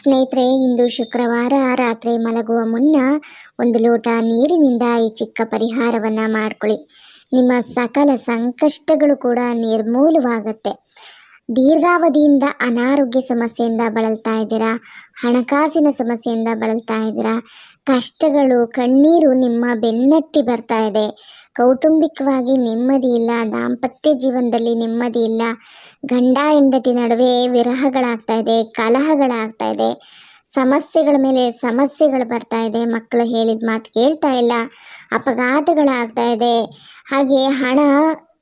ಸ್ನೇಹಿತರೆ, ಇಂದು ಶುಕ್ರವಾರ ರಾತ್ರಿ ಮಲಗುವ ಮುನ್ನ ಒಂದು ಲೋಟ ನೀರಿನಿಂದ ಈ ಚಿಕ್ಕ ಪರಿಹಾರವನ್ನು ಮಾಡ್ಕೊಳ್ಳಿ. ನಿಮ್ಮ ಸಕಲ ಸಂಕಷ್ಟಗಳು ಕೂಡ ನಿರ್ಮೂಲವಾಗುತ್ತೆ. ದೀರ್ಘಾವಧಿಯಿಂದ ಅನಾರೋಗ್ಯ ಸಮಸ್ಯೆಯಿಂದ ಬಳಲ್ತಾ ಇದ್ದೀರಾ? ಹಣಕಾಸಿನ ಸಮಸ್ಯೆಯಿಂದ ಬಳಲ್ತಾ ಇದ್ದೀರಾ? ಕಷ್ಟಗಳು, ಕಣ್ಣೀರು ನಿಮ್ಮ ಬೆನ್ನಟ್ಟಿ ಬರ್ತಾ ಇದೆ. ಕೌಟುಂಬಿಕವಾಗಿ ನೆಮ್ಮದಿ ಇಲ್ಲ, ದಾಂಪತ್ಯ ಜೀವನದಲ್ಲಿ ನೆಮ್ಮದಿ ಇಲ್ಲ. ಗಂಡ, ಹೆಂಡತಿ ನಡುವೆ ವಿರಹಗಳಾಗ್ತಾ ಇದೆ, ಕಲಹಗಳಾಗ್ತಾ ಇದೆ. ಸಮಸ್ಯೆಗಳ ಮೇಲೆ ಸಮಸ್ಯೆಗಳು ಬರ್ತಾ ಇದೆ. ಮಕ್ಕಳು ಹೇಳಿದ ಮಾತು ಕೇಳ್ತಾ ಇಲ್ಲ. ಅಪಘಾತಗಳಾಗ್ತಾ ಇದೆ. ಹಾಗೆ ಹಣ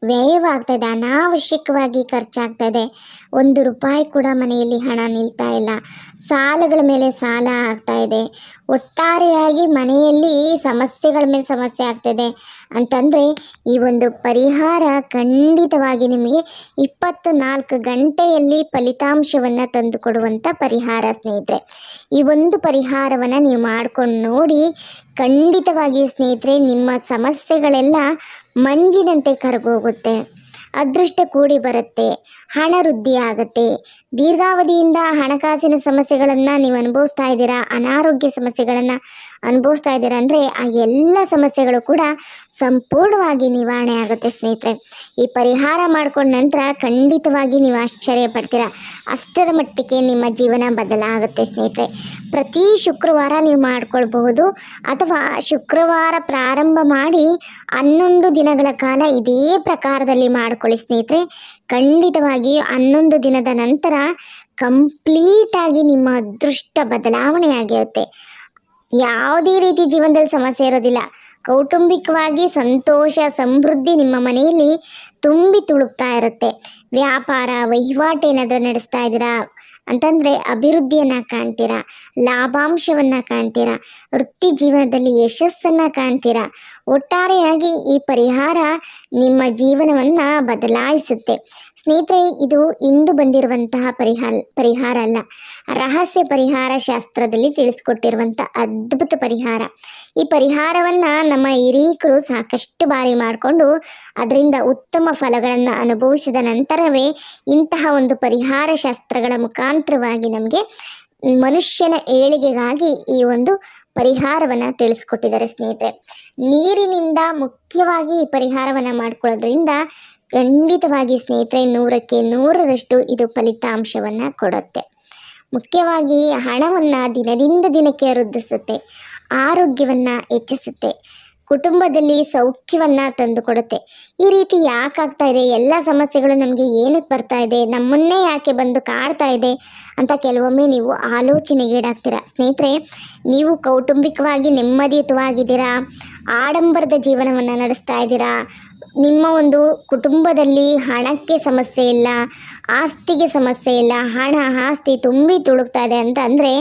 ವ್ಯಯವಾಗ್ತಾ ಇದೆ ಅನಾವಶ್ಯಕವಾಗಿ ಖರ್ಚಾಗ್ತಾ ಇದೆ ಒಂದು ರೂಪಾಯಿ ಕೂಡ ಮನೆಯಲ್ಲಿ ಹಣ ನಿಲ್ತಾ ಇಲ್ಲ. ಸಾಲಗಳ ಮೇಲೆ ಸಾಲ ಆಗ್ತಾ ಇದೆ. ಒಟ್ಟಾರೆಯಾಗಿ ಮನೆಯಲ್ಲಿ ಸಮಸ್ಯೆಗಳ ಮೇಲೆ ಸಮಸ್ಯೆ ಆಗ್ತಿದೆ. ಅಂತಂದರೆ ಈ ಒಂದು ಪರಿಹಾರ ಖಂಡಿತವಾಗಿ ನಿಮಗೆ ಇಪ್ಪತ್ತು ನಾಲ್ಕು ಗಂಟೆಯಲ್ಲಿ ಫಲಿತಾಂಶವನ್ನು ತಂದುಕೊಡುವಂಥ ಪರಿಹಾರ ಸ್ನೇಹಿತರೆ. ಈ ಒಂದು ಪರಿಹಾರವನ್ನು ನೀವು ಮಾಡ್ಕೊಂಡು ನೋಡಿ ಖಂಡಿತವಾಗಿ ಸ್ನೇಹಿತರೆ, ನಿಮ್ಮ ಸಮಸ್ಯೆಗಳೆಲ್ಲ ಮಂಜಿನಂತೆ ಕರಗೋಗುತ್ತೆ. ಅದೃಷ್ಟ ಕೂಡಿ ಬರುತ್ತೆ. ಹಣ ವೃದ್ಧಿ ಆಗುತ್ತೆ. ದೀರ್ಘಾವಧಿಯಿಂದ ಹಣಕಾಸಿನ ಸಮಸ್ಯೆಗಳನ್ನು ನೀವು ಅನುಭವಿಸ್ತಾ ಇದ್ದೀರಾ, ಅನಾರೋಗ್ಯ ಸಮಸ್ಯೆಗಳನ್ನು ಅನುಭವಿಸ್ತಾ ಇದ್ದೀರಾ ಅಂದರೆ ಆ ಎಲ್ಲ ಸಮಸ್ಯೆಗಳು ಕೂಡ ಸಂಪೂರ್ಣವಾಗಿ ನಿವಾರಣೆ ಆಗುತ್ತೆ ಸ್ನೇಹಿತರೆ. ಈ ಪರಿಹಾರ ಮಾಡ್ಕೊಂಡ ನಂತರ ಖಂಡಿತವಾಗಿ ನೀವು ಆಶ್ಚರ್ಯ ಪಡ್ತೀರಾ. ಅಷ್ಟರ ಮಟ್ಟಿಗೆ ನಿಮ್ಮ ಜೀವನ ಬದಲಾಗುತ್ತೆ ಸ್ನೇಹಿತರೆ. ಪ್ರತಿ ಶುಕ್ರವಾರ ನೀವು ಮಾಡ್ಕೊಳ್ಬಹುದು ಅಥವಾ ಶುಕ್ರವಾರ ಪ್ರಾರಂಭ ಮಾಡಿ ಹನ್ನೊಂದು ದಿನಗಳ ಕಾಲ ಇದೇ ಪ್ರಕಾರದಲ್ಲಿ ಮಾಡ್ಕೊಳ್ಳಿ ಸ್ನೇಹಿತರೆ. ಖಂಡಿತವಾಗಿ ಹನ್ನೊಂದು ದಿನದ ನಂತರ ಕಂಪ್ಲೀಟಾಗಿ ನಿಮ್ಮ ಅದೃಷ್ಟ ಬದಲಾವಣೆ ಆಗಿರುತ್ತೆ ಯಾವುದೇ ರೀತಿ ಜೀವನದಲ್ಲಿ ಸಮಸ್ಯೆ ಇರೋದಿಲ್ಲ. ಕೌಟುಂಬಿಕವಾಗಿ ಸಂತೋಷ, ಸಮೃದ್ಧಿ ನಿಮ್ಮ ಮನೆಯಲ್ಲಿ ತುಂಬಿ ತುಳುಕ್ತಾ ಇರುತ್ತೆ. ವ್ಯಾಪಾರ ವಹಿವಾಟು ಏನಾದರೂ ನಡೆಸ್ತಾ ಇದ್ದೀರಾ? ಅಂತಂದರೆ ಅಭಿವೃದ್ಧಿಯನ್ನು ಕಾಣ್ತೀರಾ? ಲಾಭಾಂಶವನ್ನು ಕಾಣ್ತೀರಾ? ವೃತ್ತಿ ಜೀವನದಲ್ಲಿ ಯಶಸ್ಸನ್ನು ಕಾಣ್ತೀರಾ? ಒಟ್ಟಾರೆಯಾಗಿ ಈ ಪರಿಹಾರ ನಿಮ್ಮ ಜೀವನವನ್ನು ಬದಲಾಯಿಸುತ್ತೆ. ಸ್ನೇಹಿತರೆ, ಇದು ಇಂದು ಬಂದಿರುವಂತಹ ಪರಿಹಾರ ಪರಿಹಾರ ಅಲ್ಲ, ರಹಸ್ಯ ಪರಿಹಾರ ಶಾಸ್ತ್ರದಲ್ಲಿ ತಿಳಿಸ್ಕೊಟ್ಟಿರುವಂಥ ಅದ್ಭುತ ಪರಿಹಾರ. ಈ ಪರಿಹಾರವನ್ನ ನಮ್ಮ ಹಿರೀಕರು ಸಾಕಷ್ಟು ಬಾರಿ ಮಾಡಿಕೊಂಡು ಅದರಿಂದ ಉತ್ತಮ ಫಲಗಳನ್ನು ಅನುಭವಿಸಿದ ನಂತರವೇ ಇಂತಹ ಒಂದು ಪರಿಹಾರ ಶಾಸ್ತ್ರಗಳ ಮುಖಾಂತರವಾಗಿ ನಮಗೆ ಮನುಷ್ಯನ ಏಳಿಗೆಗಾಗಿ ಈ ಒಂದು ಪರಿಹಾರವನ್ನು ತಿಳಿಸ್ಕೊಟ್ಟಿದ್ದಾರೆ ಸ್ನೇಹಿತರೆ. ನೀರಿನಿಂದ ಮುಖ್ಯವಾಗಿ ಈ ಪರಿಹಾರವನ್ನು ಮಾಡ್ಕೊಳ್ಳೋದ್ರಿಂದ ಖಂಡಿತವಾಗಿ ಸ್ನೇಹಿತರೆ, ನೂರಕ್ಕೆ ನೂರರಷ್ಟು ಇದು ಫಲಿತಾಂಶವನ್ನು ಕೊಡುತ್ತೆ. ಮುಖ್ಯವಾಗಿ ಹಣವನ್ನು ದಿನದಿಂದ ದಿನಕ್ಕೆ ವೃದ್ಧಿಸುತ್ತೆ, ಆರೋಗ್ಯವನ್ನು ಹೆಚ್ಚಿಸುತ್ತೆ, ಕುಟುಂಬದಲ್ಲಿ ಸೌಖ್ಯವನ್ನು ತಂದುಕೊಡುತ್ತೆ. ಈ ರೀತಿ ಯಾಕಾಗ್ತಾ ಇದೆ? ಎಲ್ಲ ಸಮಸ್ಯೆಗಳು ನಮಗೆ ಏನಕ್ಕೆ ಬರ್ತಾ ಇದೆ? ನಮ್ಮನ್ನೇ ಯಾಕೆ ಬಂದು ಕಾಡ್ತಾ ಇದೆ ಅಂತ ಕೆಲವೊಮ್ಮೆ ನೀವು ಆಲೋಚನೆಗೀಡಾಗ್ತೀರಾ ಸ್ನೇಹಿತರೆ, ನೀವು ಕೌಟುಂಬಿಕವಾಗಿ ನೆಮ್ಮದಿಯುತವಾಗಿದ್ದೀರಾ? ಆಡಂಬರದ ಜೀವನವನ್ನು ನಡೆಸ್ತಾ ಇದ್ದೀರಾ? ನಿಮ್ಮ ಒಂದು ಕುಟುಂಬದಲ್ಲಿ ಹಣಕ್ಕೆ ಸಮಸ್ಯೆ ಇಲ್ಲ, ಆಸ್ತಿಗೆ ಸಮಸ್ಯೆ ಇಲ್ಲ, ಹಣ, ಆಸ್ತಿ ತುಂಬಿ ತುಳುಕ್ತಾ ಇದೆ ಅಂತ ಅಂದರೆ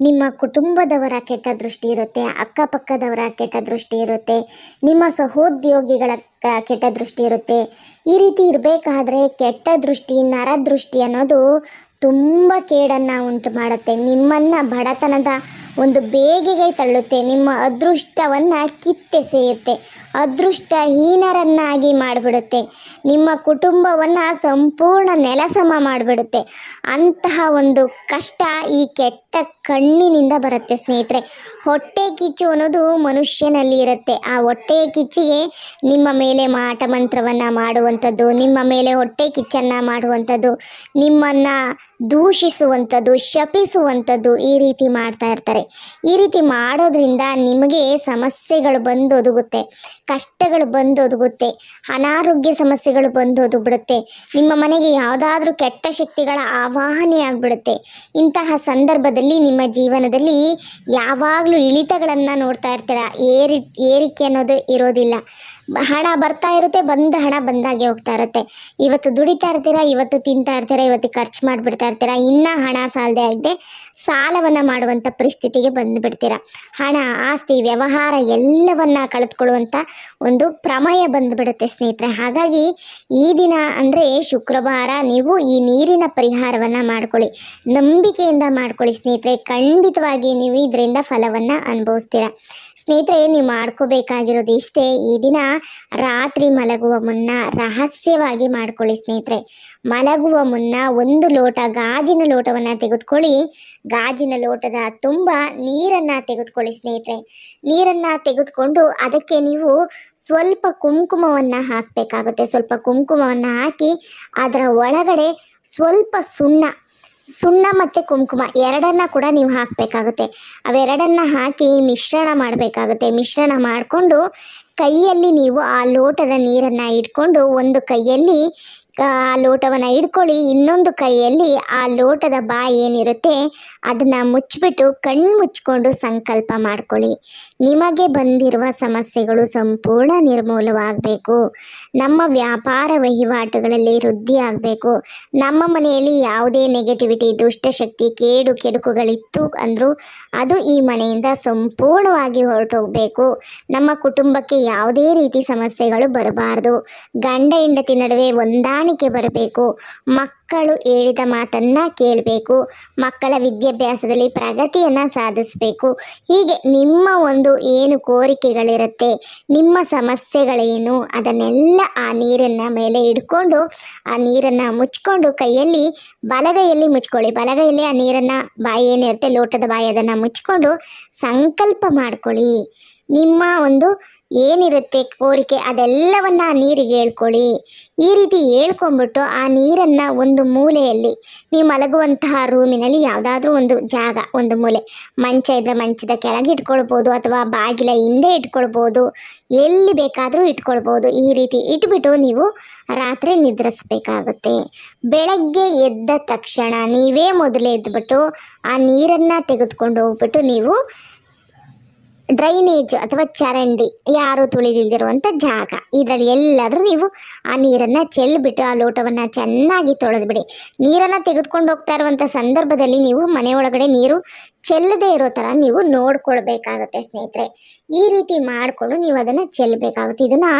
ನಿಮ್ಮ ಕುಟುಂಬದವರ ಕೆಟ್ಟ ದೃಷ್ಟಿ ಇರುತ್ತೆ, ಅಕ್ಕಪಕ್ಕದವರ ಕೆಟ್ಟ ದೃಷ್ಟಿ ಇರುತ್ತೆ, ನಿಮ್ಮ ಸಹೋದ್ಯೋಗಿಗಳ ಕೆಟ್ಟ ದೃಷ್ಟಿ ಇರುತ್ತೆ. ಈ ರೀತಿ ಇರಬೇಕಾದ್ರೆ ಕೆಟ್ಟ ದೃಷ್ಟಿ ನರದೃಷ್ಟಿ ಅನ್ನೋದು ತುಂಬ ಕೇಡನ್ನು ಉಂಟು ಮಾಡುತ್ತೆ. ನಿಮ್ಮನ್ನು ಬಡತನದ ಒಂದು ಬೇಗೆಗೆ ತಳ್ಳುತ್ತೆ. ನಿಮ್ಮ ಅದೃಷ್ಟವನ್ನು ಕಿತ್ತೆಸೆಯುತ್ತೆ ಅದೃಷ್ಟಹೀನರನ್ನಾಗಿ ಮಾಡಿಬಿಡುತ್ತೆ. ನಿಮ್ಮ ಕುಟುಂಬವನ್ನು ಸಂಪೂರ್ಣ ನೆಲಸಮ ಮಾಡಿಬಿಡುತ್ತೆ. ಅಂತಹ ಒಂದು ಕಷ್ಟ ಈ ಕೆಟ್ಟ ಕಣ್ಣಿನಿಂದ ಬರುತ್ತೆ ಸ್ನೇಹಿತರೆ. ಹೊಟ್ಟೆ ಕಿಚ್ಚು ಅನ್ನೋದು ಮನುಷ್ಯನಲ್ಲಿ ಇರುತ್ತೆ. ಆ ಹೊಟ್ಟೆ ಕಿಚ್ಚಿಗೆ ನಿಮ್ಮ ಮೇಲೆ ಮಾಟ ಮಂತ್ರವನ್ನು ಮಾಡುವಂಥದ್ದು, ನಿಮ್ಮ ಮೇಲೆ ಹೊಟ್ಟೆ ಕಿಚ್ಚನ್ನು ಮಾಡುವಂಥದ್ದು, ನಿಮ್ಮನ್ನು ದೂಷಿಸುವಂಥದ್ದು, ಶಪಿಸುವಂಥದ್ದು ಈ ರೀತಿ ಮಾಡ್ತಾ ಇರ್ತಾರೆ. ಈ ರೀತಿ ಮಾಡೋದ್ರಿಂದ ನಿಮಗೆ ಸಮಸ್ಯೆಗಳು ಬಂದು ಒದಗುತ್ತೆ ಕಷ್ಟಗಳು ಬಂದು ಒದಗುತ್ತೆ ಅನಾರೋಗ್ಯ ಸಮಸ್ಯೆಗಳು ಬಂದು ಒದಗ್ಬಿಡುತ್ತೆ ನಿಮ್ಮ ಮನೆಗೆ ಯಾವುದಾದ್ರೂ ಕೆಟ್ಟ ಶಕ್ತಿಗಳ ಆವಾಹನೆ ಆಗಿಬಿಡುತ್ತೆ. ಇಂತಹ ಸಂದರ್ಭದಲ್ಲಿ ನಿಮ್ಮ ಜೀವನದಲ್ಲಿ ಯಾವಾಗಲೂ ಇಳಿತಗಳನ್ನು ನೋಡ್ತಾ ಇರ್ತೀರ? ಏರಿ, ಏರಿಕೆ ಅನ್ನೋದು ಇರೋದಿಲ್ಲ. ಹಣ ಬರ್ತಾ ಇರುತ್ತೆ, ಬಂದ ಹಣ ಬಂದಾಗೆ ಹೋಗ್ತಾ ಇರುತ್ತೆ. ಇವತ್ತು ದುಡಿತಾ ಇರ್ತೀರಾ, ಇವತ್ತು ತಿಂತಾ ಇರ್ತೀರಾ, ಇವತ್ತು ಖರ್ಚು ಮಾಡಿಬಿಡ್ತಾ ಇರ್ತೀರಾ, ಇನ್ನೂ ಹಣ ಸಾಲದೆ ಆಗದೆ ಸಾಲವನ್ನು ಮಾಡುವಂಥ ಪರಿಸ್ಥಿತಿಗೆ ಬಂದುಬಿಡ್ತೀರ. ಹಣ, ಆಸ್ತಿ, ವ್ಯವಹಾರ ಎಲ್ಲವನ್ನ ಕಳೆದುಕೊಳ್ಳುವಂಥ ಒಂದು ಪ್ರಮೇಯ ಬಂದುಬಿಡುತ್ತೆ ಸ್ನೇಹಿತರೆ. ಹಾಗಾಗಿ ಈ ದಿನ ಅಂದರೆ ಶುಕ್ರವಾರ ನೀವು ಈ ನೀರಿನ ಪರಿಹಾರವನ್ನು ಮಾಡ್ಕೊಳ್ಳಿ. ನಂಬಿಕೆಯಿಂದ ಮಾಡ್ಕೊಳ್ಳಿ ಖಂಡಿತವಾಗಿ ನೀವು ಇದರಿಂದ ಫಲವನ್ನು ಅನುಭವಿಸ್ತೀರ. ಸ್ನೇಹಿತರೆ, ನೀವು ಮಾಡ್ಕೋಬೇಕಾಗಿರೋದು ಇಷ್ಟೇ. ಈ ದಿನ ರಾತ್ರಿ ಮಲಗುವ ಮುನ್ನ ರಹಸ್ಯವಾಗಿ ಮಾಡ್ಕೊಳ್ಳಿ ಸ್ನೇಹಿತರೆ. ಮಲಗುವ ಮುನ್ನ ಒಂದು ಲೋಟ ಗಾಜಿನ ಲೋಟವನ್ನು ತೆಗೆದುಕೊಳ್ಳಿ. ಗಾಜಿನ ಲೋಟದ ತುಂಬ ನೀರನ್ನು ತೆಗೆದುಕೊಳ್ಳಿ ಸ್ನೇಹಿತರೆ. ನೀರನ್ನು ತೆಗೆದುಕೊಂಡು ಅದಕ್ಕೆ ನೀವು ಸ್ವಲ್ಪ ಕುಂಕುಮವನ್ನು ಹಾಕಬೇಕಾಗುತ್ತೆ. ಸ್ವಲ್ಪ ಕುಂಕುಮವನ್ನು ಹಾಕಿ ಅದರ ಒಳಗಡೆ ಸ್ವಲ್ಪ ಸುಣ್ಣ ಸುಣ್ಣ ಮತ್ತು ಕುಂಕುಮ ಎರಡನ್ನ ಕೂಡ ನೀವು ಹಾಕಬೇಕಾಗುತ್ತೆ. ಅವೆರಡನ್ನು ಹಾಕಿ ಮಿಶ್ರಣ ಮಾಡಬೇಕಾಗುತ್ತೆ. ಮಿಶ್ರಣ ಮಾಡಿಕೊಂಡು ಕೈಯಲ್ಲಿ ನೀವು ಆ ಲೋಟದ ನೀರನ್ನು ಇಟ್ಕೊಂಡು ಒಂದು ಕೈಯಲ್ಲಿ, ಆ, ಲೋಟವನ್ನು ಇಟ್ಕೊಳ್ಳಿ ಇನ್ನೊಂದು ಕೈಯಲ್ಲಿ ಆ ಲೋಟದ ಬಾಯಿ ಏನಿರುತ್ತೆ, ಅದನ್ನು ಮುಚ್ಚಿಬಿಟ್ಟು ಕಣ್ಣು ಮುಚ್ಕೊಂಡು ಸಂಕಲ್ಪ ಮಾಡ್ಕೊಳ್ಳಿ. ನಿಮಗೆ ಬಂದಿರುವ ಸಮಸ್ಯೆಗಳು ಸಂಪೂರ್ಣ ನಿರ್ಮೂಲವಾಗಬೇಕು. ನಮ್ಮ ವ್ಯಾಪಾರ ವಹಿವಾಟುಗಳಲ್ಲಿ ವೃದ್ಧಿ ಆಗಬೇಕು ನಮ್ಮ ಮನೆಯಲ್ಲಿ ಯಾವುದೇ ನೆಗೆಟಿವಿಟಿ ದುಷ್ಟಶಕ್ತಿ, ಕೇಡು ಕೆಡುಕುಗಳಿತ್ತು ಅಂದರೂ ಅದು ಈ ಮನೆಯಿಂದ ಸಂಪೂರ್ಣವಾಗಿ ಹೊರಟೋಗಬೇಕು. ನಮ್ಮ ಕುಟುಂಬಕ್ಕೆ ಯಾವುದೇ ರೀತಿ ಸಮಸ್ಯೆಗಳು ಬರಬಾರ್ದು. ಗಂಡ ಹೆಂಡತಿ ನಡುವೆ ಹೊಂದಾಣಿಕೆ ಬರಬೇಕು. ಮಕ್ಕಳು ಹೇಳಿದ ಮಾತನ್ನ ಕೇಳಬೇಕು. ಮಕ್ಕಳ ವಿದ್ಯಾಭ್ಯಾಸದಲ್ಲಿ ಪ್ರಗತಿಯನ್ನು ಸಾಧಿಸಬೇಕು. ಹೀಗೆ ನಿಮ್ಮ ಒಂದು ಏನು ಕೋರಿಕೆಗಳಿರುತ್ತೆ, ನಿಮ್ಮ ಸಮಸ್ಯೆಗಳೇನು, ಅದನ್ನೆಲ್ಲ ಆ ನೀರನ್ನು ಮೇಲೆ ಇಟ್ಕೊಂಡು ಆ ನೀರನ್ನು ಮುಚ್ಕೊಂಡು ಕೈಯಲ್ಲಿ, ಬಲಗೈಯಲ್ಲಿ ಮುಚ್ಕೊಳ್ಳಿ. ಬಲಗೈಯಲ್ಲಿ ಆ ನೀರನ್ನು ಬಾಯಿ ಏನಿರುತ್ತೆ ಲೋಟದ ಬಾಯಿ ಅದನ್ನು ಮುಚ್ಕೊಂಡು ಸಂಕಲ್ಪ ಮಾಡ್ಕೊಳ್ಳಿ. ನಿಮ್ಮ ಒಂದು ಏನಿರುತ್ತೆ ಕೋರಿಕೆ? ಅದೆಲ್ಲವನ್ನು ಆ ನೀರಿಗೆ ಹೇಳ್ಕೊಳ್ಳಿ. ಈ ರೀತಿ ಹೇಳ್ಕೊಂಬಿಟ್ಟು ಆ ನೀರನ್ನು ಒಂದು ಮೂಲೆಯಲ್ಲಿ, ನೀವು ಮಲಗುವಂತಹ ರೂಮಿನಲ್ಲಿ ಯಾವುದಾದ್ರೂ ಒಂದು ಜಾಗ, ಒಂದು ಮೂಲೆ. ಮಂಚ ಇದ್ದರೆ ಮಂಚದ ಕೆಳಗೆ ಇಟ್ಕೊಳ್ಬೋದು, ಅಥವಾ ಬಾಗಿಲ ಹಿಂದೆ ಇಟ್ಕೊಳ್ಬೋದು, ಎಲ್ಲಿ ಬೇಕಾದರೂ ಇಟ್ಕೊಳ್ಬೋದು. ಈ ರೀತಿ ಇಟ್ಬಿಟ್ಟು ನೀವು ರಾತ್ರಿ ನಿದ್ರಿಸ್ಬೇಕಾಗುತ್ತೆ. ಬೆಳಗ್ಗೆ ಎದ್ದ ತಕ್ಷಣ ನೀವೇ ಮೊದಲೇ ಎದ್ಬಿಟ್ಟು ಆ ನೀರನ್ನು ತೆಗೆದುಕೊಂಡು ಹೋಗ್ಬಿಟ್ಟು ನೀವು ಡ್ರೈನೇಜ್ ಅಥವಾ ಚರಂಡಿ ಯಾರು ತುಳಿದಿಲ್ದಿರುವಂಥ ಜಾಗ. ಇದರಲ್ಲಿ ಎಲ್ಲಾದರೂ ನೀವು ಆ ನೀರನ್ನು ಚೆಲ್ಬಿಟ್ಟು, ಆ ಲೋಟವನ್ನು ಚೆನ್ನಾಗಿ ತೊಳೆದ್ಬಿಡಿ. ನೀರನ್ನು ತೆಗೆದುಕೊಂಡು ಹೋಗ್ತಾ ಇರುವಂಥ ಸಂದರ್ಭದಲ್ಲಿ ನೀವು ಮನೆ ಒಳಗಡೆ ನೀರು ಚೆಲ್ಲದೇ ಇರೋ ಥರ ನೀವು ನೋಡ್ಕೊಳ್ಬೇಕಾಗತ್ತೆ ಸ್ನೇಹಿತರೆ. ಈ ರೀತಿ ಮಾಡಿಕೊಂಡು ನೀವು ಅದನ್ನು ಚೆಲ್ಲಬೇಕಾಗುತ್ತೆ ಇದನ್ನು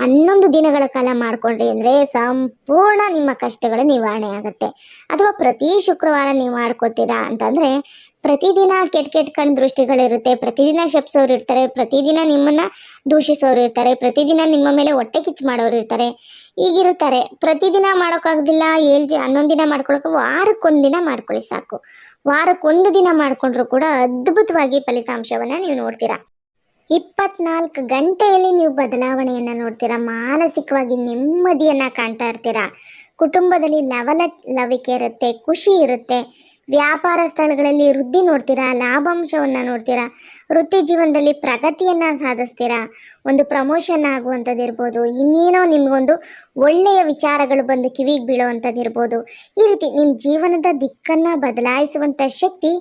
ಹನ್ನೊಂದು ದಿನಗಳ ಕಾಲ ಮಾಡಿಕೊಂಡ್ರಿ ಅಂದರೆ ಸಂಪೂರ್ಣ ನಿಮ್ಮ ಕಷ್ಟಗಳು ನಿವಾರಣೆ ಆಗುತ್ತೆ. ಅಥವಾ ಪ್ರತಿ ಶುಕ್ರವಾರ ನೀವು ಮಾಡ್ಕೋತೀರಾ ಅಂತಂದರೆ ಪ್ರತಿದಿನ ಕೆಟ್ಟ ಕೆಟ್ಟ ಕಣ್ ದೃಷ್ಟಿಗಳಿರುತ್ತೆ. ಪ್ರತಿದಿನ ಶಪ್ಸೋರು ಇರ್ತಾರೆ. ಪ್ರತಿದಿನ ನಿಮ್ಮನ್ನ ದೂಷಿಸೋರು ಇರ್ತಾರೆ. ಪ್ರತಿದಿನ ನಿಮ್ಮ ಮೇಲೆ ಹೊಟ್ಟೆ ಕಿಚ್ಚು ಮಾಡೋರು ಇರ್ತಾರೆ. ಈಗಿರ್ತಾರೆ ಪ್ರತಿದಿನ ಮಾಡೋಕ್ಕಾಗ್ದಿಲ್ಲ ಏಳು ದಿನ ಹನ್ನೊಂದು ದಿನ ಮಾಡ್ಕೊಳಕ್ಕೆ ವಾರಕ್ಕೊಂದು ದಿನ ಮಾಡ್ಕೊಳ್ಳಿ ಸಾಕು. ವಾರಕ್ಕೊಂದು ದಿನ ಮಾಡಿಕೊಂಡ್ರು ಕೂಡ ಅದ್ಭುತವಾಗಿ ಫಲಿತಾಂಶವನ್ನು ನೀವು ನೋಡ್ತೀರಾ. ಇಪ್ಪತ್ನಾಲ್ಕು ಗಂಟೆಯಲ್ಲಿ ನೀವು ಬದಲಾವಣೆಯನ್ನು ನೋಡ್ತೀರಾ. ಮಾನಸಿಕವಾಗಿ ನೆಮ್ಮದಿಯನ್ನು ಕಾಣ್ತಾ ಇರ್ತೀರಾ. ಕುಟುಂಬದಲ್ಲಿ ಲವಲ, ಲವಿಕೆ ಇರುತ್ತೆ. ಖುಷಿ ಇರುತ್ತೆ. ವ್ಯಾಪಾರ ಸ್ಥಳಗಳಲ್ಲಿ ವೃದ್ಧಿ ನೋಡ್ತೀರಾ, ಲಾಭಾಂಶವನ್ನು ನೋಡ್ತೀರಾ, ವೃತ್ತಿ ಜೀವನದಲ್ಲಿ ಪ್ರಗತಿಯನ್ನು ಸಾಧಿಸ್ತೀರಾ, ಒಂದು ಪ್ರಮೋಷನ್ ಆಗುವಂಥದ್ದು ಇರ್ಬೋದು ಇನ್ನೇನೋ ನಿಮಗೊಂದು ಒಳ್ಳೆಯ ವಿಚಾರಗಳು ಬಂದು ಕಿವಿಗೆ ಬೀಳುವಂಥದ್ದು ಇರ್ಬೋದು ಈ ರೀತಿ ನಿಮ್ಮ ಜೀವನದ ದಿಕ್ಕನ್ನು ಬದಲಾಯಿಸುವಂಥ ಶಕ್ತಿ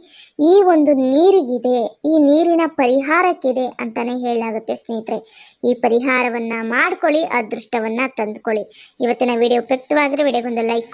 ಈ ಒಂದು ನೀರಿಗಿದೆ, ಈ ನೀರಿನ ಪರಿಹಾರಕ್ಕಿದೆ ಅಂತಲೇ ಹೇಳಲಾಗುತ್ತೆ ಸ್ನೇಹಿತರೆ. ಈ ಪರಿಹಾರವನ್ನು ಮಾಡ್ಕೊಳ್ಳಿ, ಅದೃಷ್ಟವನ್ನು ತಂದುಕೊಳ್ಳಿ. ಇವತ್ತಿನ ವಿಡಿಯೋ ಉಪಯುಕ್ತವಾಗಿದ್ದರೆ ವಿಡಿಯೋಗೊಂದು ಲೈಕ್ ಕೊಡಿ.